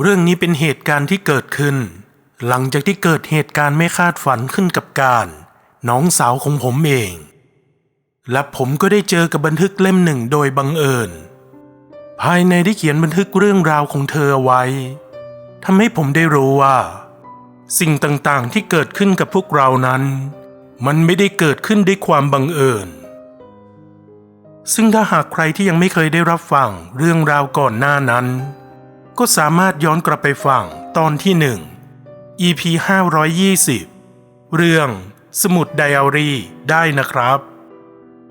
เรื่องนี้เป็นเหตุการณ์ที่เกิดขึ้น หลังจากที่เกิดเหตุการณ์ไม่คาดฝันขึ้นกับการ น้องสาวของผมเอง และผมก็ได้เจอกับบันทึกเล่มหนึ่งโดยบังเอิญ ภายในได้เขียนบันทึกเรื่องราวของเธอไว้ทำให้ผมได้รู้ว่า สิ่งต่างๆที่เกิดขึ้นกับพวกเรานั้น มันไม่ได้เกิดขึ้นด้วยความบังเอิญ ซึ่งถ้าหากใครที่ยังไม่เคยได้รับฟังเรื่องราวก่อนหน้านั้น ก็สามารถย้อนกลับไปฟังตอนที่หนึ่ง EP 520 เรื่องสมุดไดอารี่ได้นะครับ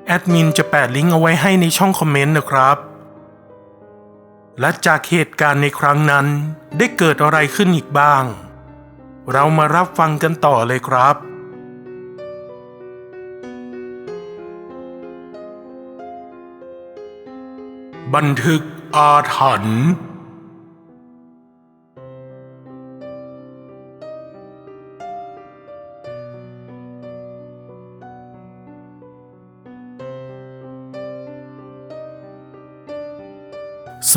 แอดมินจะแปะลิงก์เอาไว้ให้ในช่องคอมเมนต์นะครับ และจากเหตุการณ์ในครั้งนั้นได้เกิดอะไรขึ้นอีกบ้าง เรามารับฟังกันต่อเลยครับบันทึกอาถรรพ์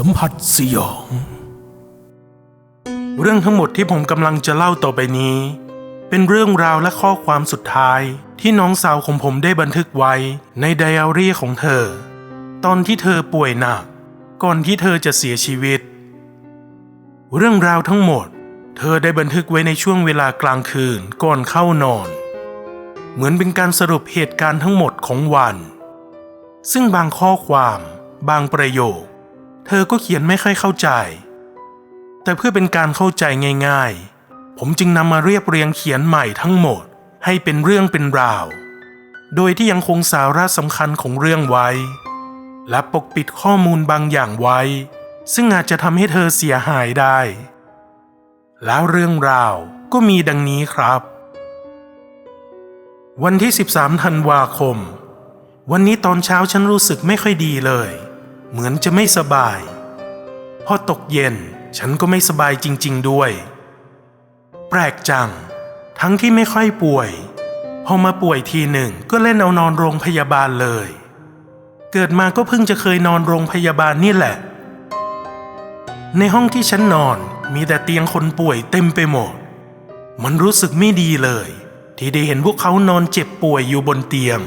สัมผัสสยอง เรื่องทั้งหมดที่ผมกำลังจะเล่าต่อไปนี้ เป็นเรื่องราวและข้อความสุดท้ายที่น้องสาวของผมได้บันทึกไว้ในไดอารี่ของเธอ ตอนที่เธอป่วยหนัก ก่อนที่เธอจะเสียชีวิต เรื่องราวทั้งหมด เธอได้บันทึกไว้ในช่วงเวลากลางคืนก่อนเข้านอน เหมือนเป็นการสรุปเหตุการณ์ทั้งหมดของวัน ซึ่งบางข้อความ บางประโยค เธอก็เขียนไม่ค่อยเข้าใจ แต่เพื่อเป็นการเข้าใจง่าย ๆ ผมจึงนำมาเรียบเรียงเขียนใหม่ทั้งหมด ให้เป็นเรื่องเป็นราว โดยที่ยังคงสาระสำคัญของเรื่องไว้ และปกปิดข้อมูลบางอย่างไว้ ซึ่งอาจจะทำให้เธอเสียหายได้ แล้วเรื่องราวก็มีดังนี้ครับ วันที่ 13 ธันวาคม วันนี้ตอนเช้าฉันรู้สึกไม่ค่อยดีเลย เหมือนจะไม่สบาย พอตกเย็นฉันก็ไม่สบายจริง ๆด้วย แปลกจัง ทั้งที่ไม่ค่อยป่วย พอมาป่วยทีหนึ่งก็เล่นเอานอนโรงพยาบาลเลย เกิดมาก็เพิ่งจะเคยนอนโรงพยาบาลนี่แหละ ในห้องที่ฉันนอนมีแต่เตียงคนป่วยเต็มไปหมด มันรู้สึกไม่ดีเลย ที่ได้เห็นพวกเขานอนเจ็บป่วยอยู่บนเตียง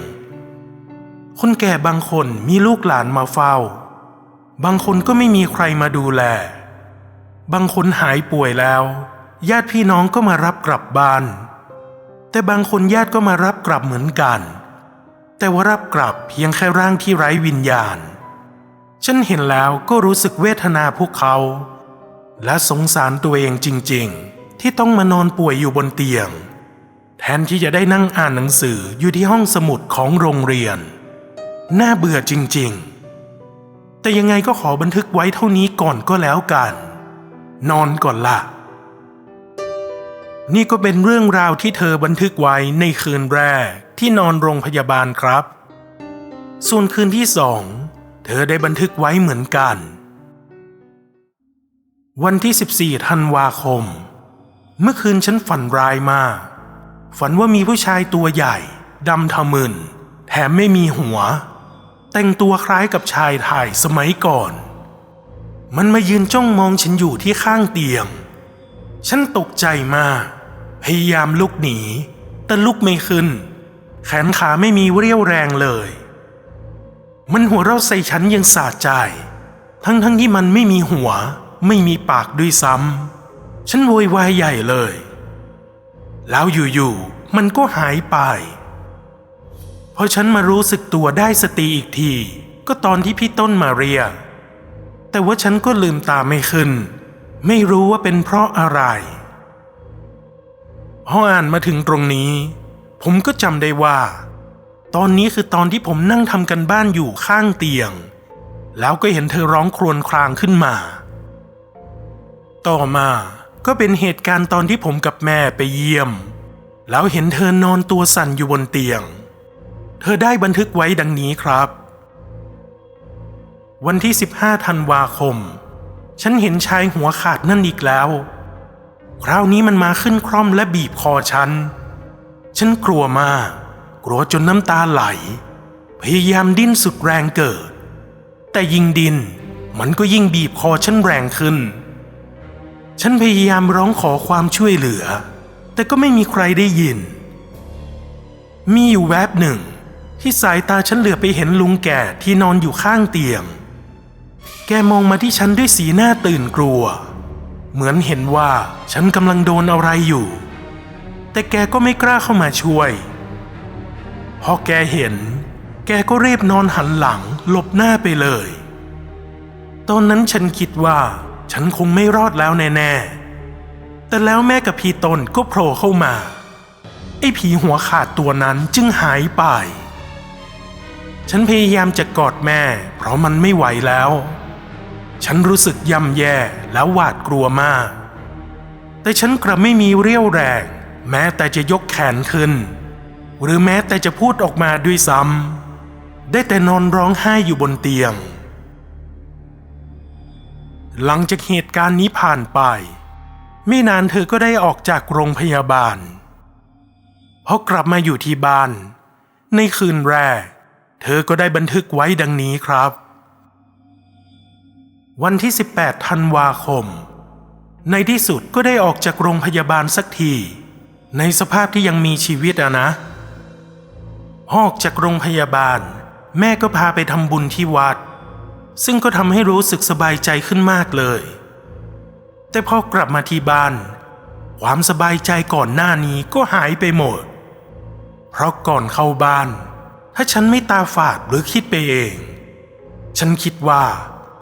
คนแก่บางคนมีลูกหลานมาเฝ้า บางคนก็ไม่มีใครมาดูแล บางคนหายป่วยแล้ว ญาติพี่น้องก็มารับกลับบ้าน แต่บางคนญาติก็มารับกลับเหมือนกัน แต่ว่ารับกลับเพียงแค่ร่างที่ไร้วิญญาณ ฉันเห็นแล้วก็รู้สึกเวทนาพวกเขา และสงสารตัวเองจริง ๆ ที่ต้องมานอนป่วยอยู่บนเตียง แทนที่จะได้นั่งอ่านหนังสืออยู่ที่ห้องสมุดของโรงเรียน น่าเบื่อจริง ๆ แต่ยังไงก็ขอบันทึกไว้เท่านี้ก่อนก็แล้วกัน นอนก่อนละนี่ก็เป็นเรื่องราวที่เธอบันทึกไว้ในคืนแรกที่นอนโรงพยาบาลครับ ส่วนคืนที่สองเธอได้บันทึกไว้เหมือนกัน วันที่ 14 ธันวาคม เมื่อคืนฉันฝันร้ายมาก ฝันว่ามีผู้ชายตัวใหญ่ดำทะมึน แถมไม่มีหัว แต่งตัวคล้ายกับชายไทยสมัยก่อน มันมายืนจ้องมองฉันอยู่ที่ข้างเตียง ฉันตกใจมาก พยายามลุกหนี แต่ลุกไม่ขึ้น แขนขาไม่มีเรี่ยวแรงเลย มันหัวเราะใส่ฉันยังสาใจ ทั้งทั้งที่มันไม่มีหัว ไม่มีปากด้วยซ้ำ ฉันโวยวายใหญ่เลย แล้วอยู่ๆ มันก็หายไป อฉันมารู้สึกตัวได้สติอีกที ก็ตอนที่พี่ต้นมาเรียกแต่ว่าฉันก็ลืมตาไม่ขึ้น ไม่รู้ว่าเป็นเพราะอะไรพออ่านมาถึงตรงนี้ ผมก็จำได้ว่า ตอนนี้คือตอนที่ผมนั่งทำกันบ้านอยู่ข้างเตียง แล้วก็เห็นเธอร้องครวญครางขึ้นมา ต่อมาก็เป็นเหตุการณ์ตอนที่ผมกับแม่ไปเยี่ยม แล้วเห็นเธอนอนตัวสั่นอยู่บนเตียง เธอได้บันทึกไว้ดังนี้ครับ วันที่ 15 ธันวาคม ฉันเห็นชายหัวขาดนั่นอีกแล้ว คราวนี้มันมาขึ้นคร่อมและบีบคอฉัน ฉันกลัวมาก กลัวจนน้ำตาไหล พยายามดิ้นสุดแรงเกิด แต่ยิ่งดินมันก็ยิ่งบีบคอฉันแรงขึ้น ฉันพยายามร้องขอความช่วยเหลือ แต่ก็ไม่มีใครได้ยิน มีอยู่แวบหนึ่ง ที่สายตาฉันเหลือไปเห็นลุงแก่ที่นอนอยู่ข้างเตียง แกมองมาที่ฉันด้วยสีหน้าตื่นกลัว เหมือนเห็นว่าฉันกำลังโดนอะไรอยู่ แต่แกก็ไม่กล้าเข้ามาช่วย พอแกเห็น แกก็รีบนอนหันหลังหลบหน้าไปเลย ตอนนั้นฉันคิดว่าฉันคงไม่รอดแล้วแน่ๆ แต่แล้วแม่กับพี่ตนก็โผล่เข้ามา ไอ้ผีหัวขาดตัวนั้นจึงหายไป ฉันพยายามจะกอดแม่ เพราะมันไม่ไหวแล้ว ฉันรู้สึกย่ำแย่แล้วหวาดกลัวมาก แต่ฉันกลับไม่มีเรี่ยวแรง แม้แต่จะยกแขนขึ้น หรือแม้แต่จะพูดออกมาด้วยซ้ำ ได้แต่นอนร้องไห้อยู่บนเตียง หลังจากเหตุการณ์นี้ผ่านไป ไม่นานเธอก็ได้ออกจากโรงพยาบาลพอกลับมาอยู่ที่บ้าน ในคืนแรก เธอก็ได้บันทึกไว้ดังนี้ครับ วันที่ 18 ธันวาคม ในที่สุดก็ได้ออกจากโรงพยาบาลสักที ในสภาพที่ยังมีชีวิตอะนะ ออกจากโรงพยาบาล แม่ก็พาไปทำบุญที่วัด ซึ่งก็ทำให้รู้สึกสบายใจขึ้นมากเลย แต่พอกลับมาที่บ้าน ความสบายใจก่อนหน้านี้ก็หายไปหมด เพราะก่อนเข้าบ้าน ถ้าฉันไม่ตาฝาดหรือคิดไปเอง ฉันคิดว่า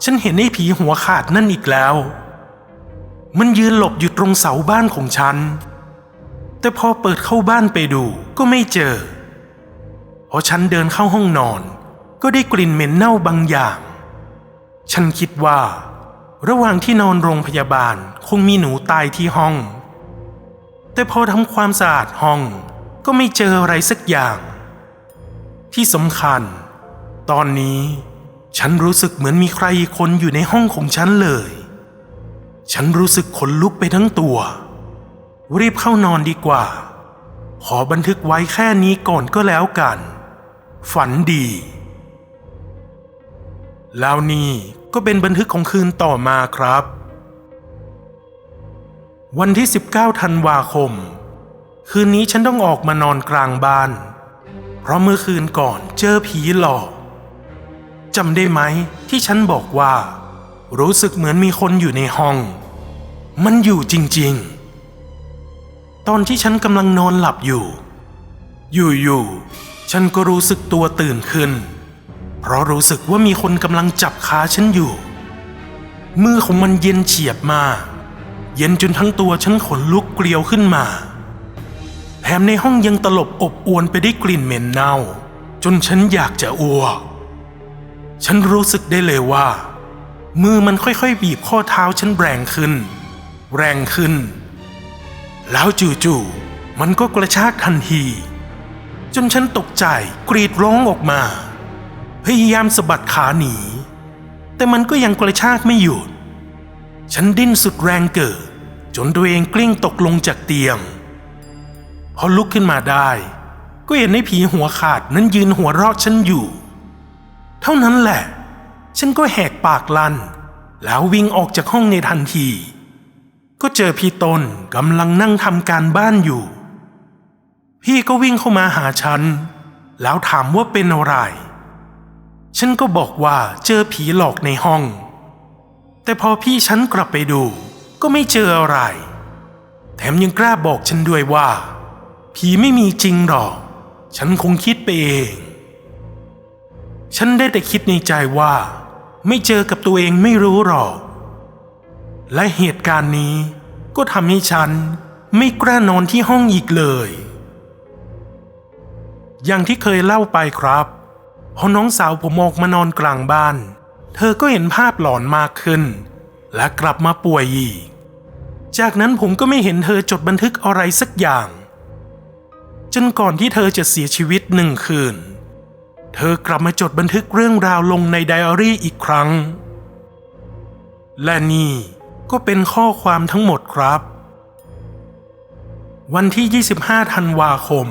ฉันเห็นไอ้ผีหัวขาดนั่นอีกแล้ว มันยืนหลบอยู่ตรงเสาบ้านของฉัน แต่พอเปิดเข้าบ้านไปดูก็ไม่เจอ พอฉันเดินเข้าห้องนอน ก็ได้กลิ่นเหม็นเน่าบางอย่าง ฉันคิดว่า ระหว่างที่นอนโรงพยาบาลคงมีหนูตายที่ห้อง แต่พอทำความสะอาดห้องก็ไม่เจออะไรสักอย่าง ที่สำคัญ ตอนนี้ฉันรู้สึกเหมือนมีใครคนอยู่ในห้องของฉันเลย ฉันรู้สึกขนลุกไปทั้งตัว รีบเข้านอนดีกว่า ขอบันทึกไว้แค่นี้ก่อนก็แล้วกัน ฝันดี แล้วนี่ก็เป็นบันทึกของคืนต่อมาครับ วันที่ 19 ธันวาคม คืนนี้ฉันต้องออกมานอนกลางบ้าน เพราะเมื่อคืนก่อนเจอผีหลอกจำได้ไหมที่ฉันบอกว่า รู้สึกเหมือนมีคนอยู่ในห้อง มันอยู่จริงๆ ตอนที่ฉันกำลังนอนหลับอยู่ อยู่ๆฉันก็รู้สึกตัวตื่นขึ้น เพราะรู้สึกว่ามีคนกำลังจับขาฉันอยู่มือของมันเย็นเฉียบมาก เย็นจนทั้งตัวฉันขนลุกเกลียวขึ้นมา มในห้องยังตลบอบอวนไปได้วยกลิ่นเหม็นเน่า จนฉันอยากจะอ้วก ฉันรู้สึกได้เลยว่า มือมันค่อยๆ บีบข้อเท้าฉันแรงขึ้น แรงขึ้น แล้วจู่ๆมันก็กระชากทันที จนฉันตกใจกรีดร้องออกมา พยายามสะบัดขาหนี แต่มันก็ยังกระชากไม่หยุด ฉันดิ้นสุดแรงเกิด จนตัวเองกลิ้งตกลงจากเตียง พอลุกขึ้นมาได้ ก็เห็นไอ้ผีหัวขาดนั้นยืนหัวเราะฉันอยู่ เท่านั้นแหละ ฉันก็แหกปากลัน แล้ววิ่งออกจากห้องในทันที ก็เจอพี่ตนกำลังนั่งทำการบ้านอยู่ พี่ก็วิ่งเข้ามาหาฉัน แล้วถามว่าเป็นอะไร ฉันก็บอกว่าเจอผีหลอกในห้อง แต่พอพี่ฉันกลับไปดู ก็ไม่เจออะไร แถมยังกล้าบอกฉันด้วยว่า ผีไม่มีจริงหรอก ฉันคงคิดไปเอง ฉันได้แต่คิดในใจว่า ไม่เจอกับตัวเองไม่รู้หรอก และเหตุการณ์นี้ก็ทำให้ฉันไม่กล้านอนที่ห้องอีกเลย อย่างที่เคยเล่าไปครับพอน้องสาวผมออกมานอนกลางบ้าน เธอก็เห็นภาพหลอนมากขึ้น และกลับมาป่วยอีก จากนั้นผมก็ไม่เห็นเธอจดบันทึกอะไรสักอย่าง จนก่อนที่เธอจะเสียชีวิตหนึ่งคืน เธอกลับมาจดบันทึกเรื่องราวลงในไดอารี่อีกครั้ง และนี่ก็เป็นข้อความทั้งหมดครับ วันที่ 25 ธันวาคม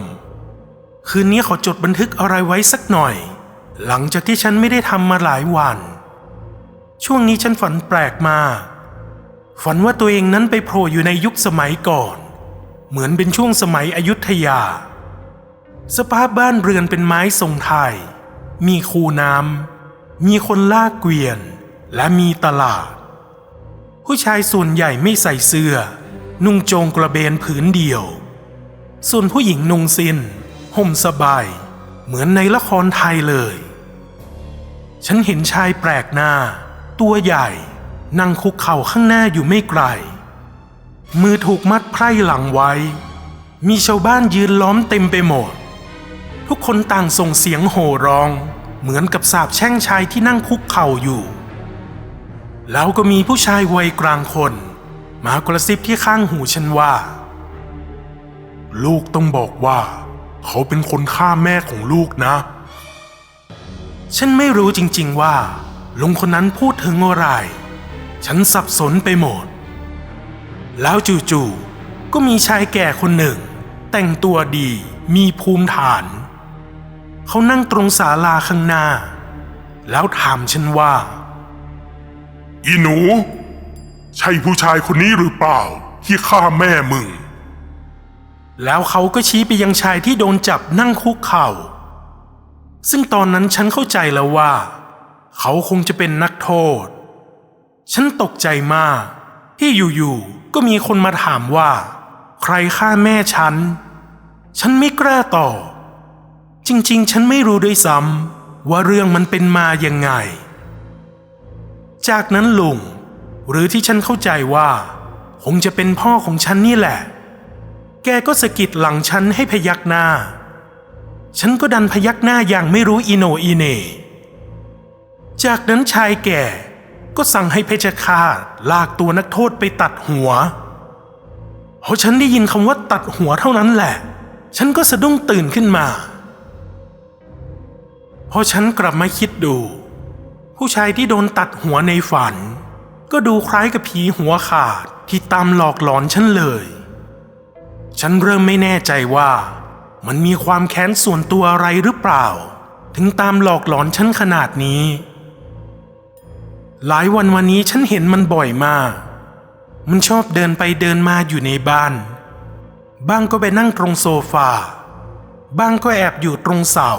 คืนนี้ขอจดบันทึกอะไรไว้สักหน่อย หลังจากที่ฉันไม่ได้ทำมาหลายวัน ช่วงนี้ฉันฝันแปลกมากฝันว่าตัวเองนั้นไปโผล่อยู่ในยุคสมัยก่อน เหมือนเป็นช่วงสมัยอยุธยา สภาพบ้านเรือนเป็นไม้ทรงไทย มีคูน้ำ มีคนลากเกวียน และมีตลาด ผู้ชายส่วนใหญ่ไม่ใส่เสื้อ นุ่งโจงกระเบนผืนเดียว ส่วนผู้หญิงนุ่งสินห่มสบาย เหมือนในละครไทยเลย ฉันเห็นชายแปลกหน้า ตัวใหญ่ นั่งคุกเข่าข้างหน้าอยู่ไม่ไกล มือถูกมัดไพร่หลังไว้ มีชาวบ้านยืนล้อมเต็มไปหมด ทุกคนต่างส่งเสียงโห่ร้อง เหมือนกับสาบแช่งชายที่นั่งคุกเข่าอยู่ แล้วก็มีผู้ชายวัยกลางคน มากระซิบที่ข้างหูฉันว่า ลูกต้องบอกว่า เขาเป็นคนฆ่าแม่ของลูกนะ ฉันไม่รู้จริงๆว่าลุงคนนั้นพูดถึงอะไร ฉันสับสนไปหมด แล้วจู่ๆก็มีชายแก่คนหนึ่ง แต่งตัวดีมีภูมิฐาน เขานั่งตรงศาลาข้างหน้า แล้วถามฉันว่า อีหนู ใช่ผู้ชายคนนี้หรือเปล่า ที่ฆ่าแม่มึง แล้วเขาก็ชี้ไปยังชายที่โดนจับนั่งคุกเข่า ซึ่งตอนนั้นฉันเข้าใจแล้วว่า เขาคงจะเป็นนักโทษ ฉันตกใจมาก ที่อยู่ๆก็มีคนมาถามว่า ใครฆ่าแม่ฉัน ฉันไม่กล้าตอบ จริง ๆ ฉันไม่รู้ด้วยซ้ำว่าเรื่องมันเป็นมายังไง จากนั้นลุง หรือที่ฉันเข้าใจว่า คงจะเป็นพ่อของฉันนี่แหละ แกก็สะกิดหลังฉันให้พยักหน้า ฉันก็ดันพยักหน้าอย่างไม่รู้อีโนอีเน จากนั้นชายแก่ก็สั่งให้เพชฌฆาตลากตัวนักโทษไปตัดหัวเพราะฉันได้ยินคำว่าตัดหัวเท่านั้นแหละ ฉันก็สะดุ้งตื่นขึ้นมา พอฉันกลับมาคิดดู ผู้ชายที่โดนตัดหัวในฝัน ก็ดูคล้ายกับผีหัวขาดที่ตามหลอกหลอนฉันเลย ฉันเริ่มไม่แน่ใจว่ามันมีความแค้นส่วนตัวอะไรหรือเปล่า ถึงตามหลอกหลอนฉันขนาดนี้ หลายวันวันนี้ฉันเห็นมันบ่อยมาก มันชอบเดินไปเดินมาอยู่ในบ้าน บ้างก็ไปนั่งตรงโซฟา บ้างก็แอบอยู่ตรงเสา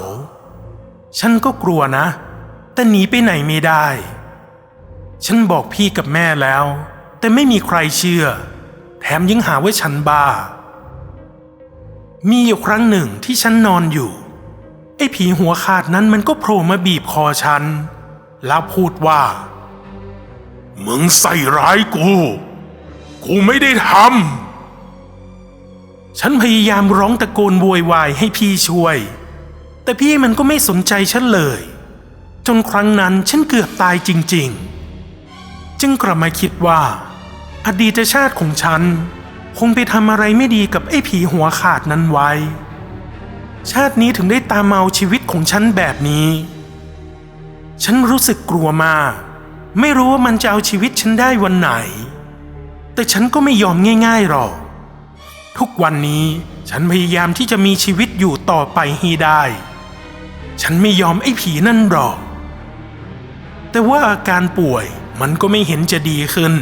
ฉันก็กลัวนะ แต่หนีไปไหนไม่ได้ ฉันบอกพี่กับแม่แล้ว แต่ไม่มีใครเชื่อ แถมยังหาว่าฉันบ้า มีอยู่ครั้งหนึ่งที่ฉันนอนอยู่ ไอ้ผีหัวขาดนั้นมันก็โผล่มาบีบคอฉัน แล้วพูดว่า มึงใส่ร้ายกู กูไม่ได้ทำฉันพยายามร้องตะโกนโวยวายให้พี่ช่วย แต่พี่มันก็ไม่สนใจฉันเลย จนครั้งนั้นฉันเกือบตายจริง ๆ จึงกลับมาคิดว่า อดีตชาติของฉัน คงไปทำอะไรไม่ดีกับไอ้ผีหัวขาดนั้นไว้ ชาตินี้ถึงได้ตามเมาชีวิตของฉันแบบนี้ ฉันรู้สึกกลัวมาก ไม่รู้ว่ามันจะเอาชีวิตฉันได้วันไหน แต่ฉันก็ไม่ยอมง่ายๆหรอกทุกวันนี้ฉันพยายามที่จะมีชีวิตอยู่ต่อไปให้ได้ ฉันไม่ยอมไอ้ผีนั่นหรอก แต่ว่าอาการป่วยมันก็ไม่เห็นจะดีขึ้น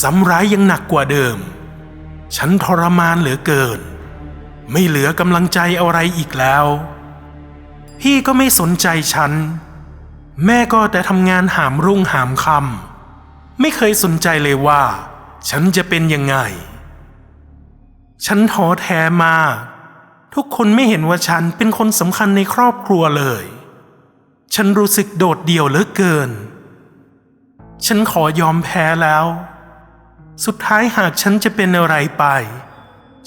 ซ้ำร้ายยังหนักกว่าเดิม ฉันทรมานเหลือเกิน ไม่เหลือกำลังใจอะไรอีกแล้ว พี่ก็ไม่สนใจฉัน แม่ก็แต่ทำงานหามรุ่งหามคำไม่เคยสนใจเลยว่า ฉันจะเป็นยังไง ฉันท้อแท้มาก ทุกคนไม่เห็นว่าฉันเป็นคนสำคัญในครอบครัวเลย ฉันรู้สึกโดดเดี่ยวเหลือเกิน ฉันขอยอมแพ้แล้ว สุดท้ายหากฉันจะเป็นอะไรไป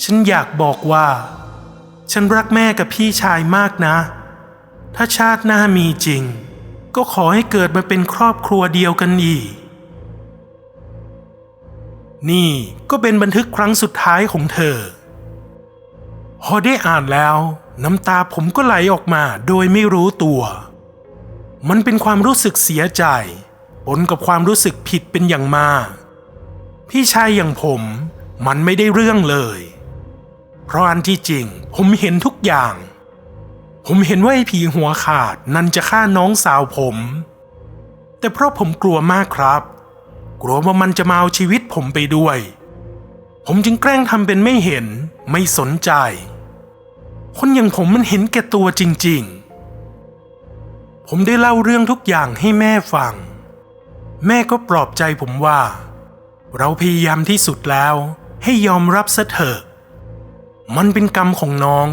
ฉันอยากบอกว่า ฉันรักแม่กับพี่ชายมากนะ ถ้าชาติหน้ามีจริง ก็ขอให้เกิดมาเป็นครอบครัวเดียวกันอีก นี่ก็เป็นบันทึกครั้งสุดท้ายของเธอ พอได้อ่านแล้ว น้ำตาผมก็ไหลออกมาโดยไม่รู้ตัว มันเป็นความรู้สึกเสียใจปนกับความรู้สึกผิดเป็นอย่างมาก พี่ชายอย่างผมมันไม่ได้เรื่องเลย เพราะอันที่จริง ผมเห็นทุกอย่าง ผมเห็นว่าไอ้ผีหัวขาดนั่นจะฆ่าน้องสาวผม แต่เพราะผมกลัวมากครับ กลัวว่ามันจะมาเอาชีวิตผมไปด้วย ผมจึงแกล้งทำเป็นไม่เห็นไม่สนใจ คนอย่างผมมันเห็นแก่ตัวจริง ๆ ผมได้เล่าเรื่องทุกอย่างให้แม่ฟัง แม่ก็ปลอบใจผมว่า เราพยายามที่สุดแล้ว ให้ยอมรับซะเถอะ มันเป็นกรรมของน้อง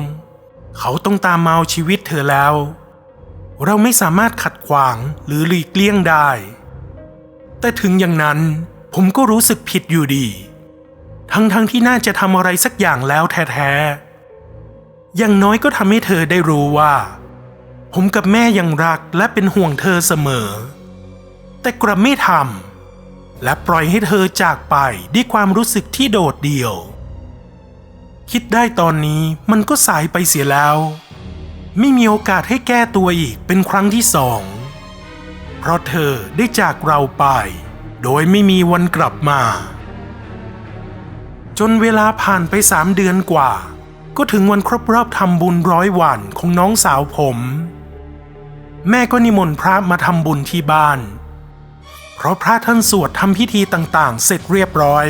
เขาต้องตามมาเอาชีวิตเธอแล้ว เราไม่สามารถขัดขวางหรือหลีกเลี่ยงได้ แต่ถึงอย่างนั้นผมก็รู้สึกผิดอยู่ดี ทั้งๆทที่น่าจะทำอะไรสักอย่างแล้วแท้ๆ อย่างน้อยก็ทำให้เธอได้รู้ว่า ผมกับแม่ยังรักและเป็นห่วงเธอเสมอ แต่กลับไม่ทำและปล่อยให้เธอจากไปด้วยความรู้สึกที่โดดเดี่ยว คิดได้ตอนนี้มันก็สายไปเสียแล้ว ไม่มีโอกาสให้แก้ตัวอีกเป็นครั้งที่สอง เพราะเธอได้จากเราไป โดยไม่มีวันกลับมา จนเวลาผ่านไปสามเดือนกว่า ก็ถึงวันครบรอบทำบุญร้อยวันของน้องสาวผม แม่ก็นิมนต์พระมาทำบุญที่บ้าน เพราะพระท่านสวดทำพิธีต่างๆ เสร็จเรียบร้อย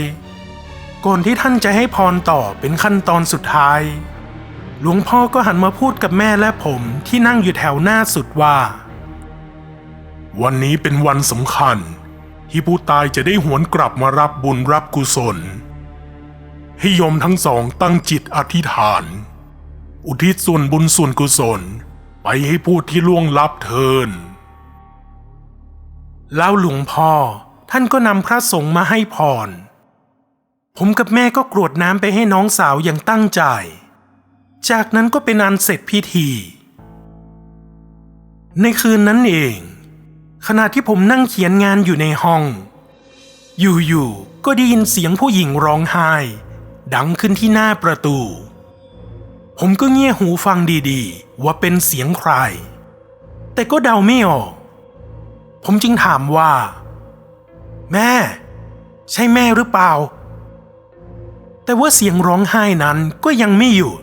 ก่อนที่ท่านจะให้พรต่อเป็นขั้นตอนสุดท้าย หลวงพ่อก็หันมาพูดกับแม่และผมที่นั่งอยู่แถวหน้าสุดว่า วันนี้เป็นวันสำคัญ ที่ผู้ตายจะได้หวนกลับมารับบุญรับกุศล ให้โยมทั้งสองตั้งจิตอธิษฐาน อุทิศส่วนบุญส่วนกุศล ไปให้ผู้ที่ล่วงลับเทิน แล้วหลวงพ่อท่านก็นำพระสงฆ์มาให้พร ผมกับแม่ก็กรวดน้ำไปให้น้องสาวอย่างตั้งใจ จากนั้นก็เป็นอันเสร็จพิธี ในคืนนั้นเอง ขณะที่ผมนั่งเขียนงานอยู่ในห้อง อยู่ๆก็ได้ยินเสียงผู้หญิงร้องไห้ ดังขึ้นที่หน้าประตู ผมก็เงี่ยหูฟังดีๆ ว่าเป็นเสียงใคร แต่ก็เดาไม่ออก ผมจึงถามว่า แม่ ใช่แม่หรือเปล่า แต่ว่าเสียงร้องไห้นั้นก็ยังไม่หยุด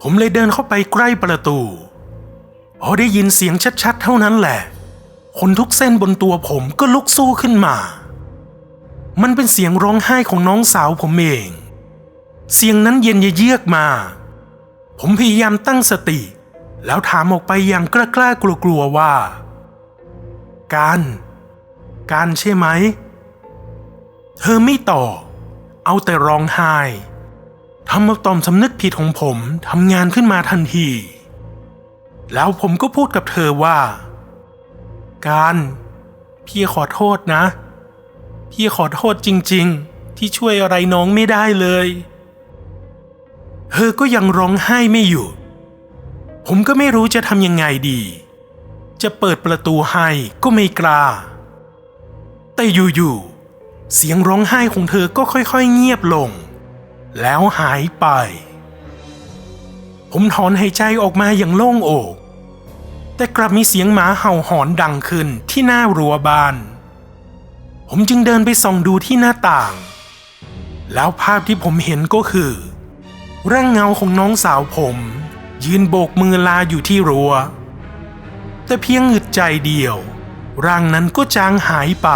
ผมเลยเดินเข้าไปใกล้ประตูพอได้ยินเสียงชัดๆ เท่านั้นแหละขนทุกเส้นบนตัวผมก็ลุกสู้ขึ้นมา มันเป็นเสียงร้องไห้ของน้องสาวผมเอง เสียงนั้นเย็นเยือกมา ผมพยายามตั้งสติ แล้วถามออกไปอย่างกล้าๆกลัวๆว่า การ การใช่ไหม เธอไม่ตอบเอาแต่ร้องไห้ทำเอาต่อมสำนึกผิดของผมทำงานขึ้นมาทันที แล้วผมก็พูดกับเธอว่า การ พี่ขอโทษนะ พี่ขอโทษจริง ๆ ที่ช่วยอะไรน้องไม่ได้เลย เธอก็ยังร้องไห้ไม่หยุด ผมก็ไม่รู้จะทำยังไงดี จะเปิดประตูให้ก็ไม่กล้า แต่อยู่ๆ เสียงร้องไห้ของเธอก็ค่อยๆ เงียบลง แล้วหายไป ผมถอนหายใจออกมาอย่างโล่งอก แต่กลับมีเสียงหมาเห่าหอนดังขึ้นที่หน้ารั้วบ้าน ผมจึงเดินไปส่องดูที่หน้าต่าง แล้วภาพที่ผมเห็นก็คือ ร่างเงาของน้องสาวผม ยืนโบกมือลาอยู่ที่รัว้ว แต่เพียงอึดใจเดียว ร่างนั้นก็จางหายไป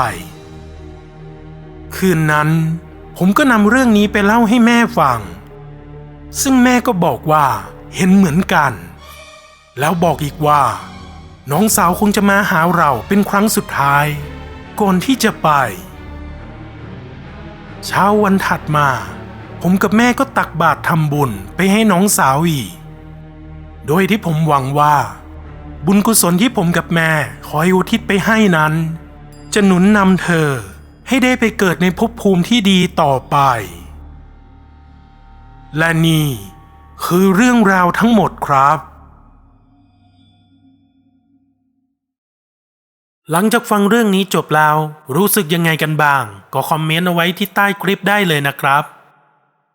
คืนนั้น ผมก็นำเรื่องนี้ไปเล่าให้แม่ฟัง ซึ่งแม่ก็บอกว่าเห็นเหมือนกัน แล้วบอกอีกว่า น้องสาวคงจะมาหาเราเป็นครั้งสุดท้าย ก่อนที่จะไป เช้าวันถัดมา ผมกับแม่ก็ตักบาตรทำบุญไปให้น้องสาวอีก โดยที่ผมหวังว่า บุญกุศลที่ผมกับแม่ขอให้อุทิศไปให้นั้น จะหนุนนำเธอให้ได้ไปเกิดในภพภูมิที่ดีต่อไป และนี่คือเรื่องราวทั้งหมดครับ หลังจากฟังเรื่องนี้จบแล้ว รู้สึกยังไงกันบ้าง ก็คอมเมนต์เอาไว้ที่ใต้คลิปได้เลยนะครับ